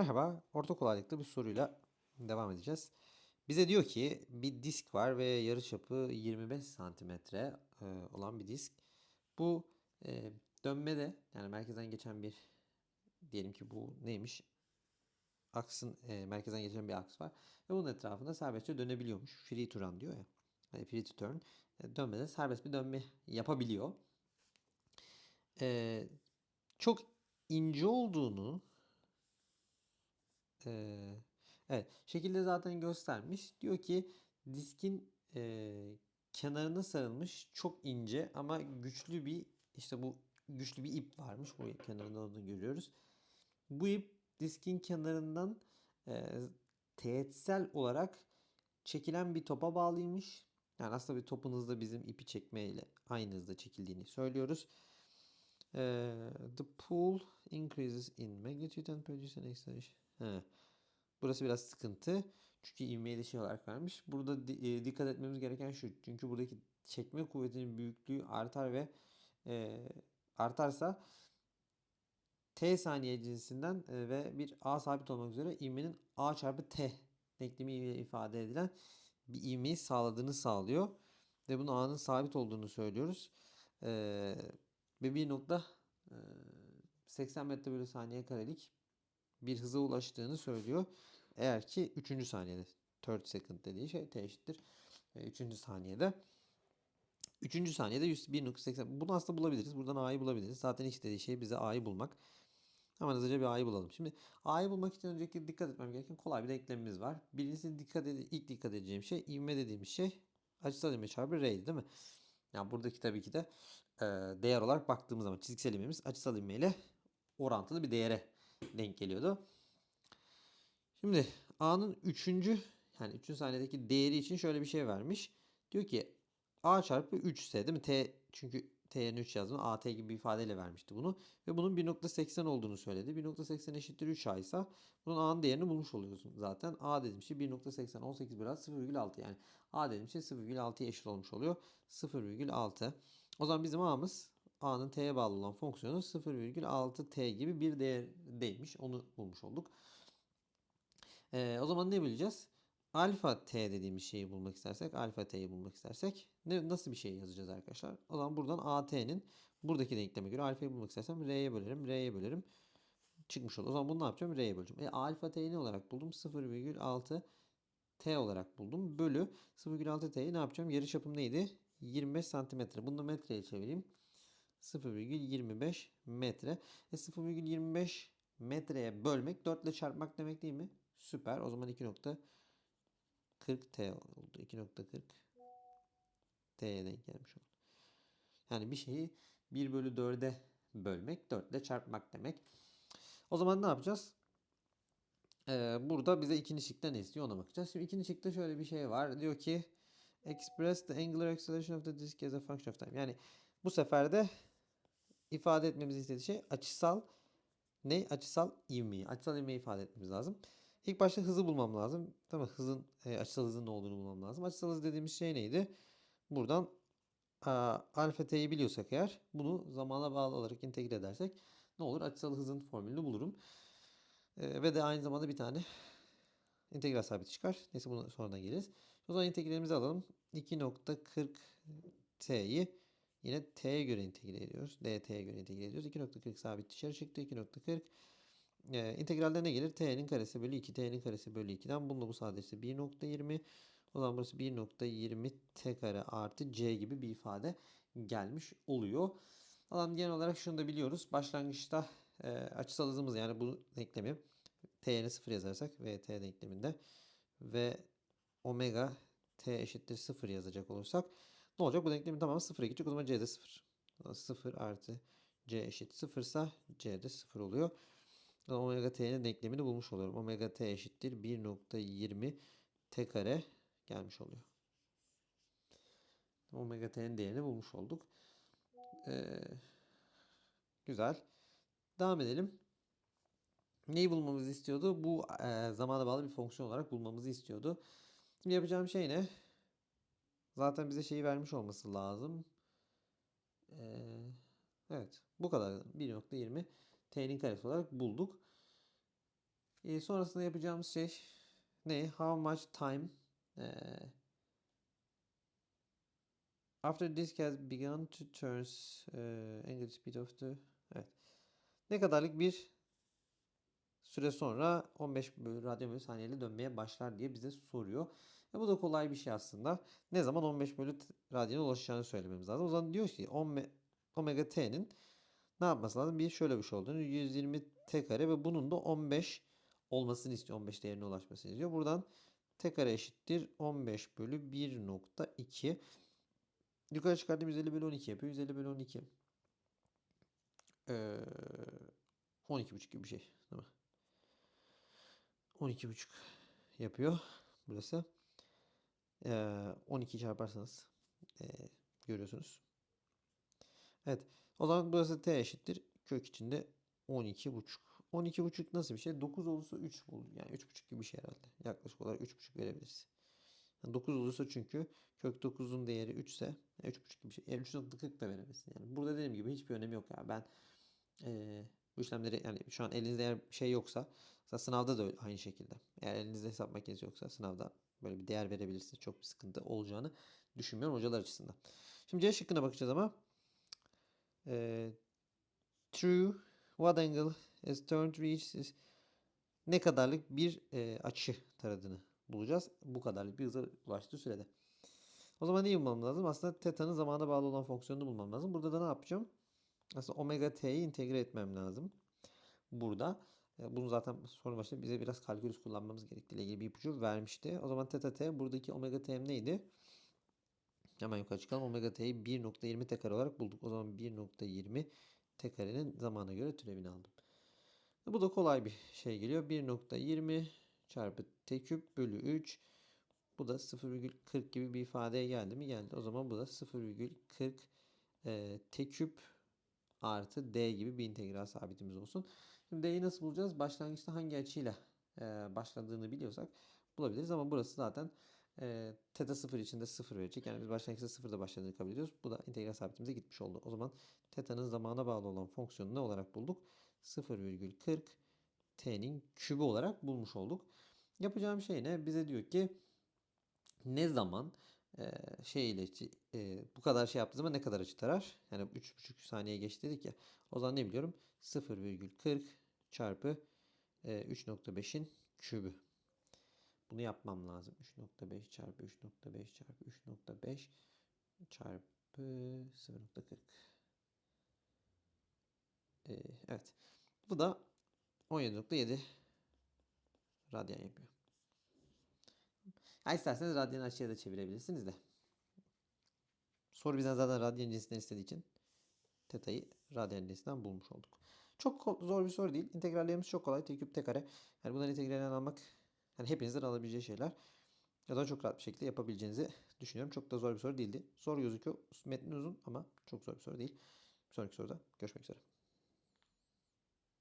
Merhaba, orta kolaylıkta bir soruyla devam edeceğiz. Bize diyor ki bir disk var ve yarıçapı 25 santimetre e, olan bir disk. Bu e, dönmede yani merkezden geçen bir diyelim ki bu neymiş? Aksın e, merkezden geçen bir aks var ve bunun etrafında serbestçe dönebiliyormuş. Free to run diyor ya. Yani free to turn. E, dönmede serbest bir dönme yapabiliyor. Çok ince olduğunu ee, evet, şekilde zaten göstermiş. Diyor ki diskin e, kenarına sarılmış çok ince ama güçlü bir işte bu güçlü bir ip varmış. Bu kenarında olduğunu görüyoruz. Bu ip diskin kenarından e, teğetsel olarak çekilen bir topa bağlıymış. Yani aslında bir topun hızla bizim ipi çekmeyle aynı hızda çekildiğini söylüyoruz. Ee, the pool increases in magnitude and produces an acceleration. He. Burası biraz sıkıntı. Çünkü ivmeyi de şey olarak vermiş. Burada e, dikkat etmemiz gereken şu. Çünkü buradaki çekme kuvvetinin büyüklüğü artar ve e, artarsa t saniye cinsinden e, ve bir a sabit olmak üzere ivmenin a çarpı t denklemi ile ifade edilen bir ivmeyi sağladığını sağlıyor. Ve bunu a'nın sabit olduğunu söylüyoruz. E, ve bir nokta e, 80 metre bölü saniye karelik bir hıza ulaştığını söylüyor. Eğer ki 3. saniyede third second dediği şey t eşittir. 3. saniyede 3. saniyede 101.80 bunu aslında bulabiliriz. Buradan a'yı bulabiliriz. Zaten x dediği şey bize a'yı bulmak. Hemen hızlıca bir a'yı bulalım. Şimdi a'yı bulmak için öncelikle dikkat etmem gereken kolay bir denklemimiz var. Birincisi dikkat ede ilk dikkat edeceğim şey ivme dediğimiz şey açısal ivme çarpı r'ydi değil mi? Yani buradaki tabii ki de e, değer olarak baktığımız zaman çizgisel ivmemiz açısal ivme ile orantılı bir değere denk geliyordu. Şimdi A'nın 3. yani 3. saniyedeki değeri için şöyle bir şey vermiş. Diyor ki A çarpı 3S değil mi? T çünkü T yerine 3 yazdım. AT gibi bir ifadeyle vermişti bunu. Ve bunun 1.80 olduğunu söyledi. 1.80 eşittir 3 A ise bunun A'nın değerini bulmuş oluyorsun zaten. A dediğim şey 1.80 18 biraz 0,6 yani A dediğim şey 0,6'ya eşit olmuş oluyor. 0,6. O zaman bizim A'mız A'nın T'ye bağlı olan fonksiyonu 0,6T gibi bir değerdeymiş. Onu bulmuş olduk. Ee, o zaman ne bileceğiz? Alfa T dediğimiz şeyi bulmak istersek, alfa T'yi bulmak istersek ne, nasıl bir şey yazacağız arkadaşlar? O zaman buradan AT'nin buradaki denkleme göre alfayı bulmak istersem R'ye bölerim, R'ye bölerim. Çıkmış olur. O zaman bunu ne yapacağım? R'ye böleceğim. E, alfa T'yi ne olarak buldum? 0,6 T olarak buldum. Bölü 0,6 T'yi ne yapacağım? Yarı çapım neydi? 25 santimetre. Bunu da metreye çevireyim. 0,25 metre. E 0,25 metreye bölmek 4 ile çarpmak demek değil mi? Süper. O zaman 2.40 T oldu. 2.40 T'ye denk gelmiş oldu. Yani bir şeyi 1 bölü 4'e bölmek 4 ile çarpmak demek. O zaman ne yapacağız? Ee, burada bize ikinci şıkta ne istiyor ona bakacağız. Şimdi ikinci şıkta şöyle bir şey var. Diyor ki express the angular acceleration of the disk as a function of time. Yani bu sefer de ifade etmemizi istediği şey açısal ne? Açısal ivmeyi. Açısal ivmeyi ifade etmemiz lazım. İlk başta hızı bulmam lazım. Tamam hızın e, açısal hızın ne olduğunu bulmam lazım. Açısal hız dediğimiz şey neydi? Buradan a, alfa t'yi biliyorsak eğer bunu zamana bağlı olarak integre edersek ne olur? Açısal hızın formülünü bulurum. E, ve de aynı zamanda bir tane integral sabiti çıkar. Neyse buna sonradan geliriz. O zaman integralimizi alalım. 2.40 t'yi Yine t'ye göre integre ediyoruz. dt'ye göre integre ediyoruz. 2.40 sabit dışarı çıktı. 2.40 e, integralde ne gelir? t'nin karesi bölü 2. t'nin karesi bölü 2'den. Bununla bu sadece 1.20. O zaman burası 1.20 t kare artı c gibi bir ifade gelmiş oluyor. Alan genel olarak şunu da biliyoruz. Başlangıçta e, açısal hızımız yani bu denklemi t yerine 0 yazarsak ve t denkleminde ve omega t eşittir 0 yazacak olursak ne olacak? Bu denklemin tamamı sıfıra gidecek. O zaman c'de 0. 0 artı c eşit 0 ise c'de 0 oluyor. Omega t'nin denklemini bulmuş oluyorum. Omega t eşittir 1.20 t kare gelmiş oluyor. Omega t'nin değerini bulmuş olduk. Ee, güzel. Devam edelim. Neyi bulmamızı istiyordu? Bu e, zamana bağlı bir fonksiyon olarak bulmamızı istiyordu. Şimdi yapacağım şey ne? Zaten bize şeyi vermiş olması lazım. Ee, evet. Bu kadar. 1.20 t'nin karesi olarak bulduk. Ee, sonrasında yapacağımız şey ne? How much time e, after disk has begun to turn e, angular speed of the evet. Ne kadarlık bir süre sonra 15 bölü radyo bölü saniyeli dönmeye başlar diye bize soruyor. E bu da kolay bir şey aslında. Ne zaman 15 bölü radyona ulaşacağını söylememiz lazım. O zaman diyor ki ome- omega t'nin ne yapması lazım? Bir şöyle bir şey olduğunu 120 t kare ve bunun da 15 olmasını istiyor. 15 değerine ulaşmasını istiyor. Buradan t kare eşittir 15 bölü 1.2. Yukarı çıkardım 150 bölü 12 yapıyor. 150 bölü 12. Ee, 12,5 gibi bir şey. Değil mi? 12,5 yapıyor burası. Ee, 12 çarparsanız ee, görüyorsunuz. Evet. O zaman burası t eşittir. Kök içinde 12,5. 12,5 nasıl bir şey? 9 olursa 3 olur. Yani 3,5 gibi bir şey herhalde. Yaklaşık olarak 3,5 verebiliriz. Yani 9 olursa çünkü kök 9'un değeri 3 ise 3,5 gibi bir şey. Yani 3.40 da verebilirsin. Yani burada dediğim gibi hiçbir önemi yok ya. Ben ee, bu işlemleri yani şu an elinizde eğer şey yoksa mesela sınavda da aynı şekilde. Eğer elinizde hesap makinesi yoksa sınavda böyle bir değer verebilirsiniz. Çok bir sıkıntı olacağını düşünmüyorum hocalar açısından. Şimdi C şıkkına bakacağız ama ee, true what angle is turned reach is ne kadarlık bir e, açı taradığını bulacağız. Bu kadarlık bir hıza ulaştığı sürede. O zaman neyi bulmam lazım? Aslında teta'nın zamana bağlı olan fonksiyonunu bulmam lazım. Burada da ne yapacağım? Aslında omega t'yi integre etmem lazım. Burada. E, Bunu zaten sorun başında bize biraz kalkülüs kullanmamız gerektiğiyle ilgili bir ipucu vermişti. O zaman teta t buradaki omega t'm neydi? Hemen yukarı çıkalım. Omega t'yi 1.20 t kare olarak bulduk. O zaman 1.20 t karenin zamana göre türevini aldım. Bu da kolay bir şey geliyor. 1.20 çarpı t küp bölü 3. Bu da 0,40 gibi bir ifadeye geldi mi? Geldi. O zaman bu da 0,40 e, t küp artı d gibi bir integral sabitimiz olsun. Şimdi d'yi nasıl bulacağız? Başlangıçta hangi açıyla e, başladığını biliyorsak bulabiliriz. Ama burası zaten e, theta 0 için de 0 verecek. Yani biz başlangıçta 0'da başladığını kabul ediyoruz. Bu da integral sabitimize gitmiş oldu. O zaman teta'nın zamana bağlı olan fonksiyonu ne olarak bulduk? 0,40 t'nin kübü olarak bulmuş olduk. Yapacağım şey ne? Bize diyor ki ne zaman şey ile e, bu kadar şey yaptığı zaman ne kadar açı tarar? Yani 3,5 saniye geçti dedik ya. O zaman ne biliyorum? 0,40 çarpı e, 3.5'in kübü. Bunu yapmam lazım. 3.5 çarpı 3.5 çarpı 3.5 çarpı 0.40. E, evet. Bu da 17.7 radyan yapıyor. Ha isterseniz radyan açıya da çevirebilirsiniz de. Soru bizden zaten radyan cinsinden istediği için teta'yı radyan cinsinden bulmuş olduk. Çok zor bir soru değil. İntegrallerimiz çok kolay. T küp t kare. Yani bunların integralini almak yani hepinizin alabileceği şeyler. Ya da çok rahat bir şekilde yapabileceğinizi düşünüyorum. Çok da zor bir soru değildi. Zor gözüküyor. Metnin uzun ama çok zor bir soru değil. Bir sonraki soruda görüşmek üzere.